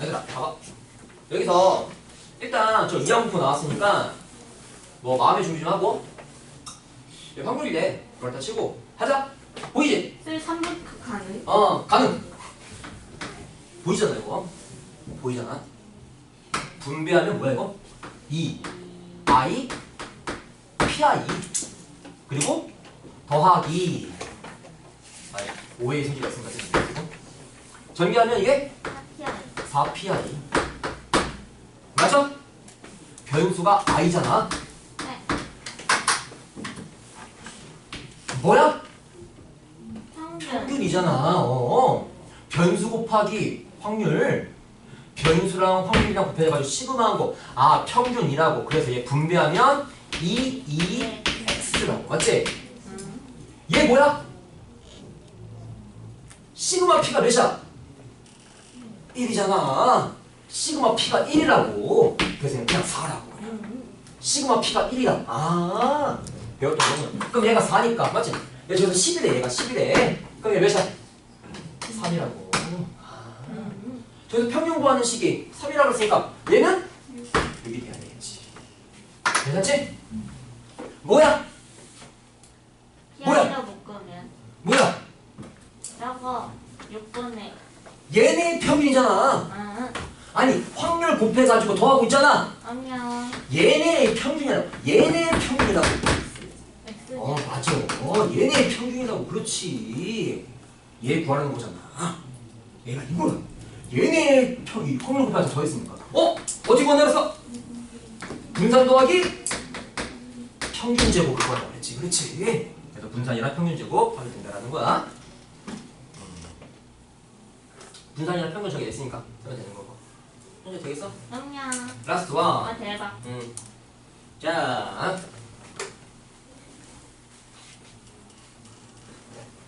얘들아 봐봐 여기서 일단 저 이항부터 나왔으니까 뭐 마음의 준비 좀 하고 여기 확률이래. 그렇다 치고 하자. 보이지? 쌤 3분 가능? 어 가능. 보이잖아 이거. 보이잖아. 분배하면 뭐야 이거? 2 i pi 그리고 더하기. 아니, 오해의 소지가 말고. 전개하면 이게 4pi 맞죠? 변수가 i잖아 네 뭐야? 평균 평균이잖아. 어. 변수 곱하기 확률. 변수랑 확률이랑 곱해가지고 시그마한 거. 아 평균이라고. 그래서 얘 분배하면 2, 2, x라고. 맞지? 음. 얘 뭐야? 시그마 p가 몇이야? 1이잖아. 시그마 p가 1이라고. 그래서 그냥 4라고. 시그마 p가 1이야. 아 배웠던 거는. 그럼 얘가 4니까 맞지? 얘 저기서 10이래 얘가 10이래. 그럼 얘 몇이야? 3이라고. 아. 음. 저기서 평균 구하는 식이 3이라고 했으니까 얘는 6이 돼야 되겠지. 괜찮지? 뭐야? 뭐야? 뭐야? 저거 6분의 얘네 평균이잖아. 응 아니 확률 곱해가지고 더하고 있잖아. 안녕 얘네 평균이라고. 얘네 평균이라고. X 어 맞아. 어 얘네 평균이라고. 그렇지. 얘 구하는 거잖아. 얘가 이거야. 얘네 평, 이 확률 곱해서 더했으니까. 어? 어떻게 구하냐서 분산 더하기 평균 제곱 그거라고 그랬지. 그렇지. 그래서 분산이랑 평균 제곱 하면 된다라는 거야. 음. 분산이랑 평균 저기 있으니까 쓰면 되는 거고. 이제 되겠어? 안녕 라스트 원. 아 대박 음. 자,